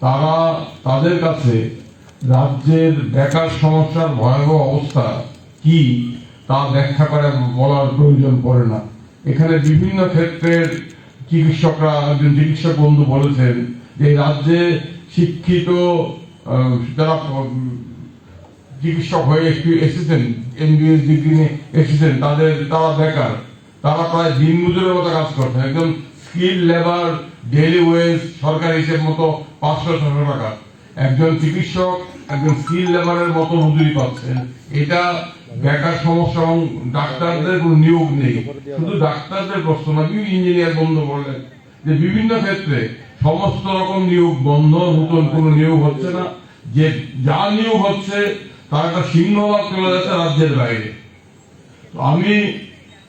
তারা তাদের কাছে রাজ্যের বেকার সমস্যার ভয়াবহ অবস্থা কি তা ব্যাখ্যা করে বলার প্রয়োজন পড়ে না। এখানে বিভিন্ন ক্ষেত্রের চিকিৎসকরা, একজন চিকিৎসক বন্ধু বলেছেন যে রাজ্যে শিক্ষিত যারা চিকিৎসক হয়ে একটু- এসেছেন এমবিএস ডিগ্রি নিয়ে এসেছেন, তাদের, তারা বেকার। তারা প্রায় দিন মজুরের মতো কাজ করছেন একদম স্কিল লেবার ডেইলি ওয়েজ সরকারি হিসেব মতো পাঁচশো ছশো টাকা। একজন চিকিৎসক, একজন স্কিল লেবারের মতো মজুরি পাচ্ছেন। এটা বেকার সমস্যা এবং ডাক্তারদের কোনো নিয়োগ নেই। শুধু ডাক্তারদের প্রশ্ন না ইঞ্জিনিয়ার বন্ধ করলেন যে বিভিন্ন ক্ষেত্রে সমস্ত রকম নিয়োগ বন্ধ, নতুন কোনো নিয়োগ হচ্ছে না। যে যা নিয়োগ হচ্ছে, তার একটা সিংহভাগ চলে যাচ্ছে রাজ্যের বাইরে। আমি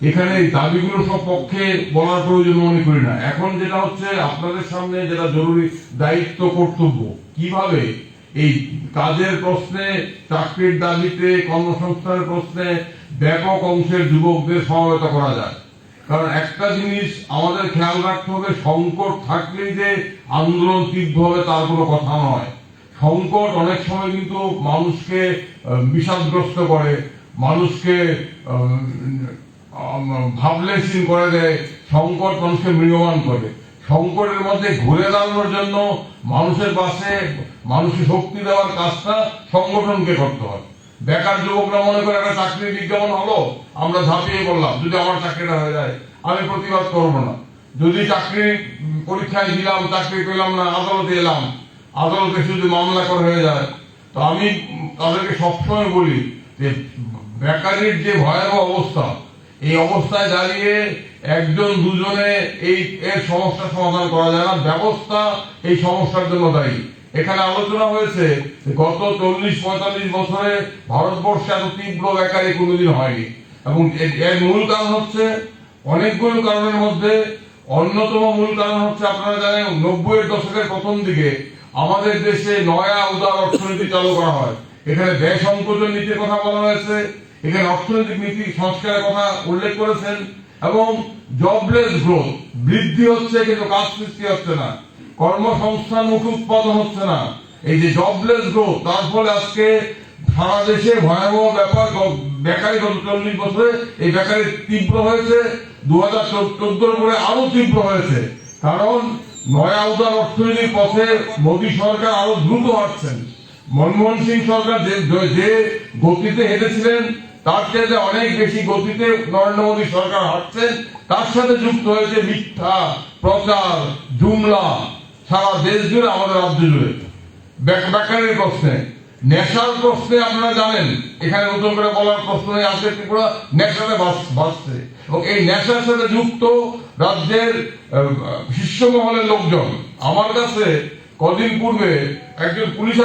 এখানে দাবিগুলো সব পক্ষে বলার প্রয়োজন মনে করি না। এখন যেটা হচ্ছে, আপনাদের সামনে যেটা জরুরি দায়িত্ব, কর্তব্য, কীভাবে এই কাজের প্রশ্নে, চাকরির দাবিতে, কর্মসংস্থানের প্রশ্নে ব্যাপক অংশের যুবকদের সহায়তা করা যায়। কারণ একটা জিনিস আমাদের খেয়াল রাখতে হবে, সংকট থাকলেই যে আন্দোলন তীব্র হবে তার কোনো কথা নয়। সংকট অনেক সময় কিন্তু মানুষকে বিষাদগ্রস্ত করে, মানুষকে ভাবলেসিন করে দেয় সংকট মানুষকে মৃয়মান করে। সংকটের মধ্যে ঘুরে দাঁড়ানোর জন্য মানুষের পাশে মানুষকে শক্তি দেওয়ার কাজটা সংগঠনকে করতে হয়। বেকার যুবকরা মনে করে, একটা চাকরি বিজ্ঞাপন হলো, আমরা ঝাঁপিয়ে পড়লাম, যদি আমার চাকরিটা হয়ে যায়, আমি প্রতিবাদ করব না। যদি চাকরি পরীক্ষায় দিলাম, চাকরি পেলাম না, আদালতে এলাম, আদালতে শুধু মামলা করে হয়ে যায়। তো আমি তাদেরকে সবসময় বলি যে, বেকারির যে ভয়াবহ অবস্থা এই অবস্থায় দাঁড়িয়ে একজন দুজনে এই এর সমস্যার সমাধান করা যায় না। ব্যবস্থা এই সমস্যার জন্য দায়ী। এখানে আলোচনা হয়েছে, গত চল্লিশ পঁয়তাল্লিশ বছরে ভারতবর্ষে এত তীব্র বেকারি কোনোদিন হয়নি। এবং এর- এর মূল কারণ হচ্ছে, অনেকগুলো কারণের মধ্যে অন্যতম মূল কারণ হচ্ছে, আপনারা জানেন, নব্বইয়ের দশকের প্রথম দিকে আমাদের দেশে নয়া উদার অর্থনীতি চালু করা হয়। এখানে ব্যয় সংকোচন নীতির কথা বলা হয়েছে এখানে অর্থনৈতিক নীতি, সংস্কারের কথা উল্লেখ করেছেন এবং জবলেস গ্রোথ বৃদ্ধি হচ্ছে কিন্তু কাজ সৃষ্টি হচ্ছে না, কর্মসংস্থান মুখী উৎপাদন হচ্ছে না। এই যে জবলেস গ্রোথ তার ফলে আজকে সারা দেশে ভয়াবহ ব্যাপার বেকারি গত চল্লিশ বছরে এই বেকারি তীব্র হয়েছে দু হাজার চোদ্দোর পরে আরও তীব্র হয়েছে। কারণ নয়া উদার অর্থনীতির পথে মোদী সরকার আরও দ্রুত হাঁটছেন মনমোহন সিং সরকার যে গতিতে হেঁটেছিলেন তার চেয়ে অনেক বেশি গতিতে নরেন্দ্র মোদী সরকার হাঁটছেন তার সাথে যুক্ত হয়েছে মিথ্যা প্রচার জুমলা সারা দেশ জুড়ে আমাদের রাজ্য জুড়ে। বেকারের প্রশ্নে নেশার প্রশ্নে আপনারা জানেন এখানে নতুন করে বলার প্রশ্ন নেই আজকে ত্রিপুরা নেশাতে বাঁচছে এবং এই নেশার সাথে যুক্ত রাজ্যের আহ, শীর্ষ মহলের লোকজন আমার কাছে কদিন পূর্বে একজন পুলিশ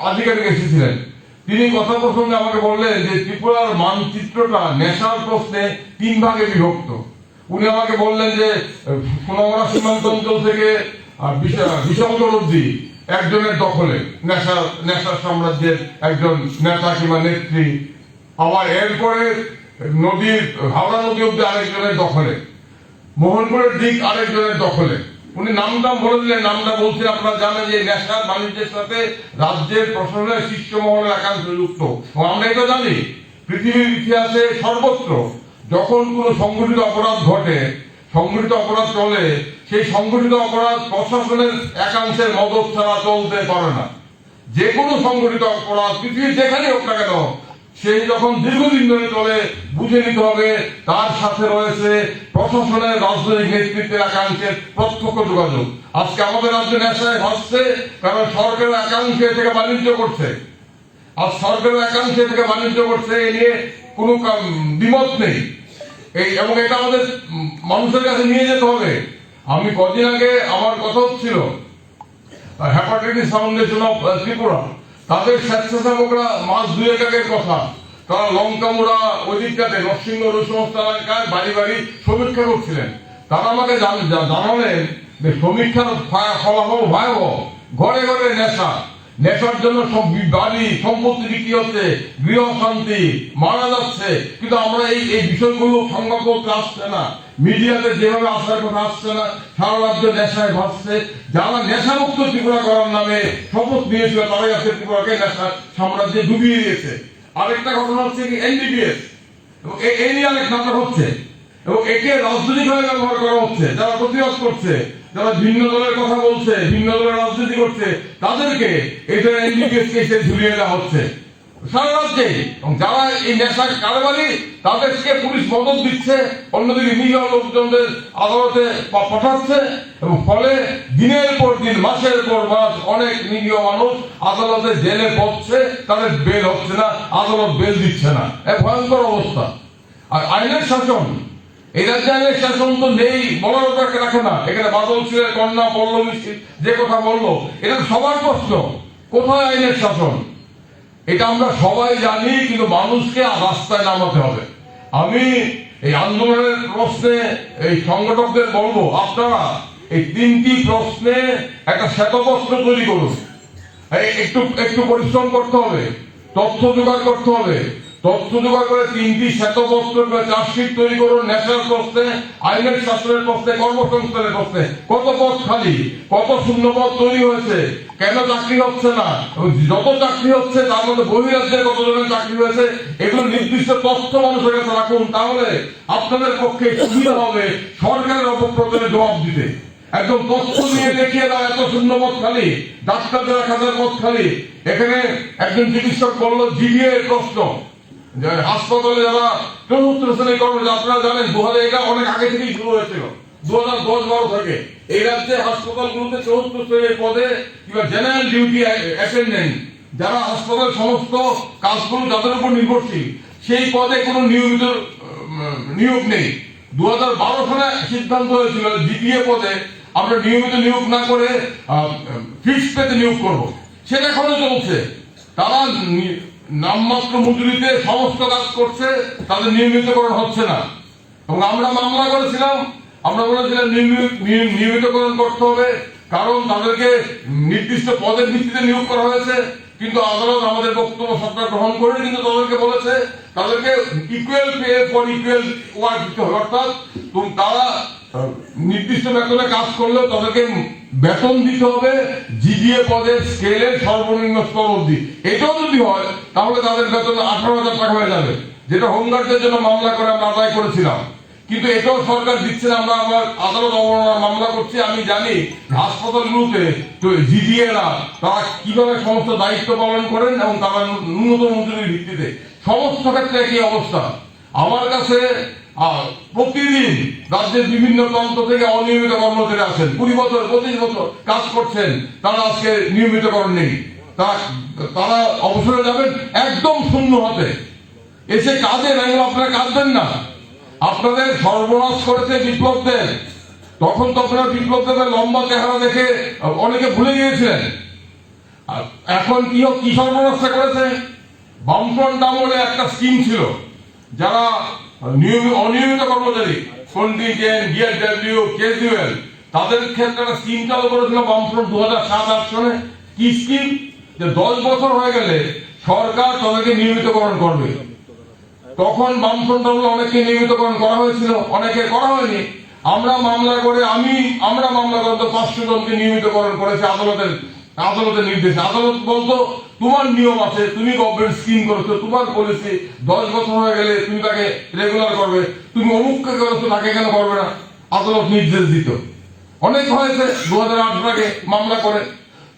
আধিকারিক এসেছিলেন। তিনি কথা প্রসঙ্গে আমাকে বললেন যে ত্রিপুরার মানচিত্রটা নেশার প্রশ্নে তিন ভাগে বিভক্ত। উনি আমাকে বললেন যে সোনামরা সীমান্ত অঞ্চল থেকে বিশা- অব্দি একজনের দখলে নেশা নেশার সাম্রাজ্যের একজন নেতা কিংবা নেত্রী, আবার এরপরে নদীর, হাওড়া নদী অব্দি আরেকজনের দখলে, মোহনপুরের দিক আরেকজনের দখলে। উনি নামটা বলে দিলেন, নামটা বলছে, আপনারা জানেন যে নেশার বাণিজ্যের সাথে রাজ্যের প্রশাসনের শীর্ষ মহলের একাংশ যুক্ত আমরা এটা জানি। পৃথিবীর ইতিহাসে সর্বত্র যখন কোনো সংগঠিত অপরাধ ঘটে সংগঠিত অপরাধ চলে, সেই সংগঠিত অপরাধ প্রশাসনের একাংশের মদত ছাড়া চলতে পারে না। যে কোনো সংগঠিত অপরাধ, পৃথিবীর যেখানে হোক না কেন সেই যখন দীর্ঘদিন ধরে চলে, বুঝে নিতে হবে, তার সাথে রয়েছে প্রশাসনের রাজনৈতিক নেতৃত্বের একাংশের প্রত্যক্ষ যোগাযোগ। আজকে আমাদের রাজ্য নেশায় ভাসছে, কারণ সরকারের একাংশে থেকে বাণিজ্য করছে। আর সরকারের একাংশে থেকে বাণিজ্য করছে, এ নিয়ে কোনো দ্বিমত নেই। এই, এবং এটা আমাদের মানুষের কাছে নিয়ে যেতে হবে। আমি কদিন আগে, আমার কথা হচ্ছিল হ্যাপাটাইটিস ফাউন্ডেশন অফ ত্রিপুরা। তাদের স্বেচ্ছাসেবকরা মাস দুয়েক আগের কথা। তারা লঙ্কামুড়া ওই দিকটাতে নরসিংহ সমস্ত এলাকায় বাড়ি বাড়ি সমীক্ষা করছিলেন। তারা আমাকে জানালেন যে সমীক্ষার ফলাফল ভয়াবহ, ঘরে ঘরে নেশা। নেশার জন্য সব বাড়ি, সম্পত্তি বিক্রি হচ্ছে, গৃহ শান্তি মারা যাচ্ছে। কিন্তু আমরা এই এই বিষয়গুলো করতে আসছে না। মিডিয়াতে যেভাবে আসার কথা আসছে না, সারা রাজ্য নেশায় ভাসছে। যারা নেশামুক্ত ত্রিপুরা করার নামে শপথ নিয়েছিল, তারাই আজকে ত্রিপুরাকে নেশা সাম্রাজ্যে ডুবিয়ে দিয়েছে। আরেকটা ঘটনা হচ্ছে কি এনডিপিএস এবং এই নিয়ে অনেক নাটক হচ্ছে এবং একে রাজনৈতিকভাবে ব্যবহার করা হচ্ছে। যারা প্রতিবাদ করছে, যারা ভিন্ন দলের কথা বলছে, ভিন্ন দলের রাজনীতি করছে, তাদেরকে এটা এনডিপিএস কেসে ঝুলিয়ে দেওয়া হচ্ছে। সারা এবং যারা এই নেশার কারবারি তাদেরকে পুলিশ মদত দিচ্ছে অন্যদিকে নিরীহ লোকজনদের আদালতে পাঠাচ্ছে এবং ফলে দিনের পর দিন, মাসের পর মাস অনেক নিরীহ মানুষ আদালতে জেলে পড়ছে, তাদের বেল হচ্ছে না, আদালত বেল দিচ্ছে না। এক ভয়ঙ্কর অবস্থা। আর আইনের শাসন, এই রাজ্যে আইনের শাসন তো নেই বলার ওটাকে রাখে না। এখানে বাদল ছিলেন, কন্যা পল্লবী যে কথা বলল, এটা সবার প্রশ্ন। কোথায় আইনের শাসন? এটা আমরা সবাই জানি, কিন্তু মানুষকে রাস্তায় নামাতে হবে। আমি এই আন্দোলনের প্রশ্নে, এই সংগঠকদের বলব, আপনারা এই তিনটি প্রশ্নে একটা শ্বেতপত্র তৈরি করুন। একটু একটু পরিশ্রম করতে হবে, তথ্য জোগাড় করতে হবে তথ্য জোগাড় করে তিনটি শ্বেতপত্র চার্জশিট তৈরি করুন ন্যাশনাল প্রশ্নে আইনের শাসনের প্রশ্নে কর্মসংস্থানের প্রশ্নে কত পদ খালি? কত শূন্য পদ তৈরি হয়েছে? কেন চাকরি হচ্ছে না? যত চাকরি হচ্ছে, তার মধ্যে বহিরাজ্যে কত জনের চাকরি হয়েছে? এগুলো নির্দিষ্ট তথ্য মানুষের কাছে রাখুন, তাহলে আপনাদের পক্ষে সুবিধা হবে সরকারের অপপ্রচারে জবাব দিতে। একদম তথ্য নিয়ে দেখিয়ে দাও, এত শূন্য পথ খালি। ডাক্তারদের এক হাজার পথ খালি। এখানে একজন চিকিৎসক বলল এর প্রশ্ন। হাসপাতালে যারা চতুর্থ শ্রেণি কর্মচারী আপনারা জানেন দু হাজার অনেক আগে থেকেই শুরু হয়েছিল। দু হাজার দশ বারো থেকে। এই রাজ্যে হাসপাতালগুলোতে চতুর্থ শ্রেণির পদে কিংবা জেনারেল ডিউটি অ্যাটেন্ডেন্ট যারা হাসপাতাল সমস্ত কাজগুলো যাদের উপর নির্ভরশীল, সেই পদে কোনো নিয়মিত নিয়োগ নেই। দু হাজার বারো সালে সিদ্ধান্ত হয়েছিল জিপিএ পদে আমরা নিয়মিত নিয়োগ না করে ফিক্স পেতে নিয়োগ করব। সেটা এখনও চলছে। তারা নামমাত্র মজুরিতে সমস্ত কাজ করছে, তাদের নিয়মিতকরণ হচ্ছে না। এবং আমরা মামলা করেছিলাম, আমরা বলেছিলাম নিয়মিতকরণ করতে হবে, কারণ তাদেরকে নির্দিষ্ট পদের ভিত্তিতে নিয়োগ করা হয়েছে, কিন্তু আদালত আমাদের বক্তব্য সরকার গ্রহণ করে কিন্তু তাদেরকে বলেছে, তাদেরকে equal pay for equal work দিতে হবে। অর্থাৎ তারা নির্দিষ্ট বেতনে কাজ করলে তাদেরকে বেতন দিতে হবে, জিডিএ পদের স্কেলের সর্বনিম্ন স্তর অবধি। এটাও যদি হয়, তাহলে তাদের বেতন আঠারো হাজার টাকা হয়ে যাবে। যেটা হোমগার্ডদের জন্য মামলা করে আমরা আদায় করেছিলাম। কিন্তু এটাও সরকার দিচ্ছে না, আমরা আমার আদালত অবমাননার মামলা করছি। আমি জানি হাসপাতালগুলোতে জিডিএরা তারা কীভাবে সমস্ত দায়িত্ব পালন করেন এবং তারা ন্যূনতম মজুরির ভিত্তিতে। সমস্ত ক্ষেত্রে একই অবস্থা। আমার কাছে আহ, প্রতিদিন রাজ্যের বিভিন্ন প্রান্ত থেকে অনিয়মিত কর্মচারী আছেন কুড়ি বছর পঁচিশ বছর কাজ করছেন তারা আজকে নিয়মিতকরণ নেই। তারা অবসরে যাবেন একদম শূন্য হাতে। এসে কাজে নাই আপনারা কাঁদবেন না। আপনাদের সর্বনাশ করেছে বিপ্লবদের। তখন তো আপনারা বিপ্লবদের লম্বা চেহারা দেখে অনেকে ভুলে গিয়েছিলেন। আর এখন কি কি সর্বনাশটা করেছে? বামফ্রন্ট আমলে একটা স্কিম ছিল। যারা নিয়মিত অনিয়মিত কর্মচারী কন্টিজেন্ট ডিআরডব্লিউ কেজুএল তাদের ক্ষেত্রে একটা স্কিম চালু করেছিল বামফ্রন্ট দু হাজার সাত, আট সনে কি স্কিম যে দশ বছর হয়ে গেলে সরকার তাদেরকে নিয়মিতকরণ করবে। তখন বামফ্রন্ট আমলে অনেকে নিয়মিতকরণ করা হয়েছিল, অনেকে করা হয়নি। আমরা মামলা করে, আমি, আমরা মামলা করতে পাঁচশো জনকে নিয়মিতকরণ করেছি আদালতের আদালতের নির্দেশে। আদালত বলতো তোমার নিয়ম আছে, তুমি গভর্নমেন্ট স্কিম করেছ, তোমার পলিসি দশ বছর হয়ে গেলে তুমি তাকে রেগুলার করবে, তুমি অমুককে করেছ, তাকে কেন করবে না? আদালত নির্দেশ দিত। অনেক হয়েছে দু হাজার আগে মামলা করে।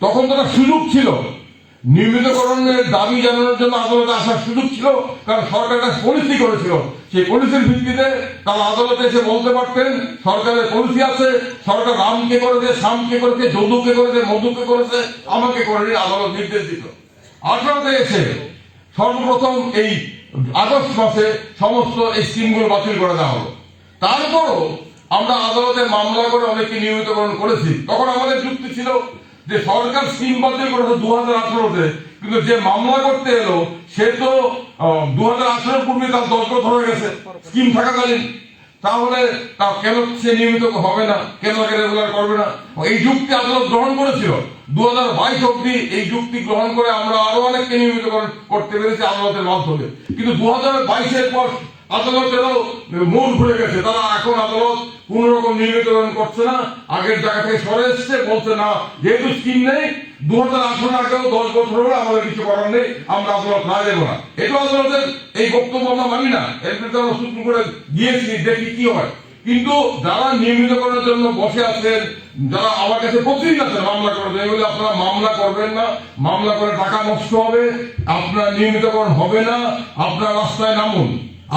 তখন তারা সুযোগ ছিল নিয়মিতকরণের দাবি জানানোর জন্য আদালতে আসার সুযোগ ছিল, কারণ সরকার একটা পলিসি করেছিল। সেই পলিসির ভিত্তিতে তারা আদালতে এসে বলতে পারতেন, সরকারের পলিসি আছে, সরকার রামকে করেছে, শ্যামকে করেছে, যদুকে করেছে, মধুকে করেছে, আমাকে করেনি, আদালত নির্দেশ দিত। আঠারোতে এসে সর্বপ্রথম এই আগস্ট মাসে সমস্ত এই স্কিমগুলো বাতিল করে দেওয়া হলো। তারপরও আমরা আদালতে মামলা করে অনেককে নিয়মিতকরণ করেছি। তখন আমাদের যুক্তি ছিল যে সরকার স্কিম বাতিল করেছে দু হাজার আঠারোতে, কিন্তু যে মামলা করতে এলো, সে তো দু হাজার আঠারোর পূর্বে তার দশ বছর হয়ে গেছে, স্কিম থাকাকালীন। তাহলে তা কেন সে নিয়মিত হবে না? কেন রেগুলার করবে না? এই যুক্তি আদালত গ্রহণ করেছিল। দু হাজার বাইশ অব্দি এই যুক্তি গ্রহণ করে আমরা আরও অনেককে নিয়মিত করতে পেরেছি আদালতের মাধ্যমে। কিন্তু দু হাজার বাইশের পর আদালতেরও মন ঘুরে গেছে। তারা এখন আদালত কোন রকম নিয়মিতকরণ করছে না। আগের জায়গা থেকে সরে এসছে, বলছে, না, যেহেতু স্কিম নেই দু হাজার আঠারো আগেও দশ বছর হলে, আমাদের কিছু করার নেই, আমরা আদালত না দেবো না। এটা আদালতের এই বক্তব্য আমরা মানি না। এর বিরুদ্ধে আমরা সুপ্রিম কোর্টে গিয়েছি, দেখি কি হয়। কিন্তু যারা নিয়মিত করার জন্য বসে আছেন, যারা আমার কাছে প্রতিদিন আছেন মামলা করার জন্য, এগুলো আপনারা মামলা করবেন না। মামলা করে টাকা নষ্ট হবে, আপনার নিয়মিতকরণ হবে না, আপনার রাস্তায় নামুন।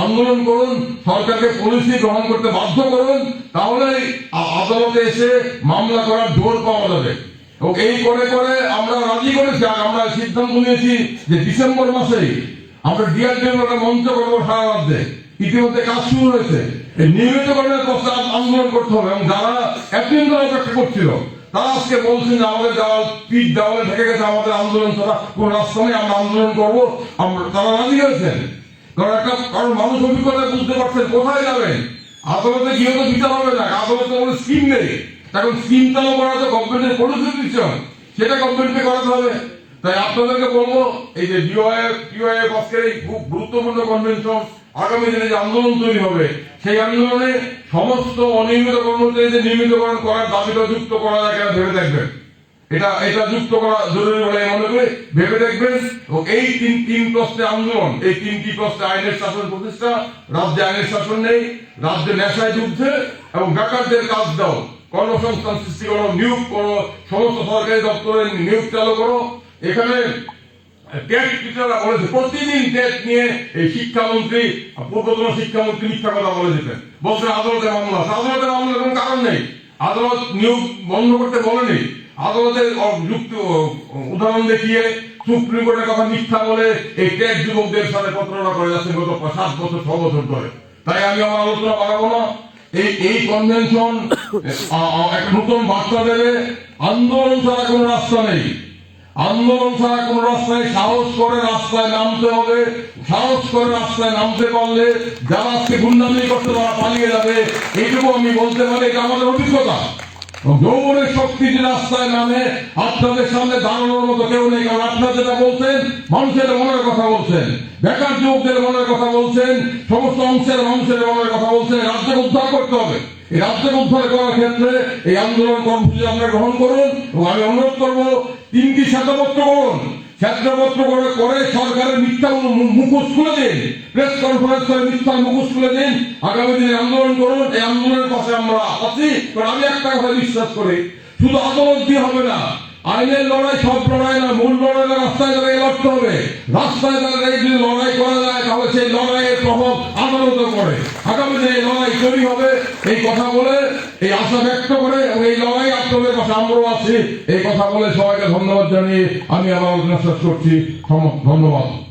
আন্দোলন করুন, সরকারকে পলিসি গ্রহণ করতে বাধ্য করুন, তাহলে আদালতে এসে মামলা করার জোর পাওয়া যাবে। এবং এই করে করে আমরা রাজি করেছি, আর আমরা সিদ্ধান্ত নিয়েছি যে ডিসেম্বর মাসেই আমরা একটা মঞ্চ করব সারা রাজ্যে ইতিমধ্যে কাজ শুরু হয়েছে। নিয়মিতকরণের পক্ষে আন্দোলন করতে হবে এবং যারা এতদিন ধরে অপেক্ষা করছিল, তারা আজকে বলছেন যে আমাদের দেওয়াল, পিঠ দেওয়ালে ঢেকে গেছে, আমাদের আন্দোলন ছাড়া কোন রাস্তা নেই, আমরা আন্দোলন করব। তারা রাজি হয়েছেন। কারণ একটা, কারণ মানুষ অভিজ্ঞতা বুঝতে পারছেন কোথায় যাবেন। আদালতে গিয়ে তো বিচার হবে না, আদালতে কোনো স্কিম নেই। এখন স্কিম চালু করা তো গভর্নমেন্টের পলিসি সেটা গভর্নমেন্টকে করাতে হবে। তাই আপনাদেরকে বলব, এই যে ডিওআইএফ টিওআইএফ আজকের এই খুব গুরুত্বপূর্ণ কনভেনশন আগামী দিনে যে আন্দোলন তৈরি হবে, সেই আন্দোলনে সমস্ত অনিয়মিত কর্মচারীদের নিয়মিতকরণ করার দাবিটা যুক্ত করা যায় কিনা ভেবে দেখবেন। এটা এটা যুক্ত করা জরুরি বলে মনে করি ভেবে দেখবেন এবং এই তিন তিন প্রশ্নে আন্দোলন, এই তিনটি প্রশ্নে আইনের শাসন প্রতিষ্ঠা, রাজ্যে আইনের শাসন নেই, রাজ্যে নেশায় যুদ্ধে এবং বেকারদের কাজ দাও, কর্মসংস্থান সৃষ্টি করো, নিয়োগ করো, সমস্ত সরকারি দপ্তরে নিয়োগ চালু করো। এখানে টেট টিচাররা বলেছে প্রতিদিন টেট নিয়ে এই শিক্ষামন্ত্রী পূর্বতন শিক্ষামন্ত্রী মিথ্যা কথা বলে যেতেন বলছেন, আদালতের মামলা। আদালতের মামলার কোনো কারণ নেই। আদালত নিয়োগ বন্ধ করতে বলেনি। আদালতের যুক্তি উদাহরণ দেখিয়ে সুপ্রিম কোর্টের কথা মিথ্যা বলে এই টেট যুবকদের সাথে প্রতারণা করে যাচ্ছে গত সাত বছর, ছ বছর ধরে। তাই আমি আমার আলোচনা বাড়াবো না। এই এই কনভেনশন একটা নতুন বার্তা দেবে। আন্দোলন ছাড়া কোনো রাস্তা নেই। আন্দোলন ছাড়া কোন রাস্তায় সাহস করে রাস্তায় নামতে হবে। সাহস করে রাস্তায় নামতে পারলে যারা আজকে গুন্ডামি করতে তারা পালিয়ে যাবে। এইটুকু আমি বলতে পারি, এটা আমাদের অভিজ্ঞতা। যৌবনের শক্তি যে রাস্তায় নামে, আপনাদের সামনে দাঁড়ানোর মতো কেউ নেই। কারণ আপনারা যেটা বলছেন, মানুষের মনের কথা বলছেন। বেকার যুবকদের মনের কথা বলছেন, সমস্ত অংশের মানুষের মনের কথা বলছেন। রাজ্যকে উদ্ধার করতে হবে। এই রাজ্যকে উদ্ধার করার ক্ষেত্রে এই আন্দোলন কর্মসূচি গ্রহণ করুন এবং আমি অনুরোধ করব তিনটি শ্বেতপত্র করুন শ্বেতপত্র করে করে সরকারের মিথ্যা মুখোশ খুলে দিন। প্রেস কনফারেন্স করে মিথ্যার মুখোশ খুলে দিন। আগামী দিনে আন্দোলন করুন। এই আন্দোলনের পাশে আমরা আছি। আমি একটা কথা বিশ্বাস করি, শুধু আদালত দিয়ে হবে না, আইনের লড়াই সব লড়াই না, মূল লড়াই না, রাস্তায় দাঁড়িয়ে লড়তে হবে। রাস্তায় দাঁড়িয়ে যদি লড়াই করা যায়, তাহলে সেই লড়াইয়ের প্রভাব আদালতে পড়ে। আগামী দিনে এই লড়াই তৈরি হবে। এই কথা বলে, এই আশা ব্যক্ত করে এবং এই লড়াই আপনাদের পাশে আমরাও আছি। এই কথা বলে সবাইকে ধন্যবাদ জানিয়ে আমি আমার আলোচনা শেষ করছি। ধন্যবাদ।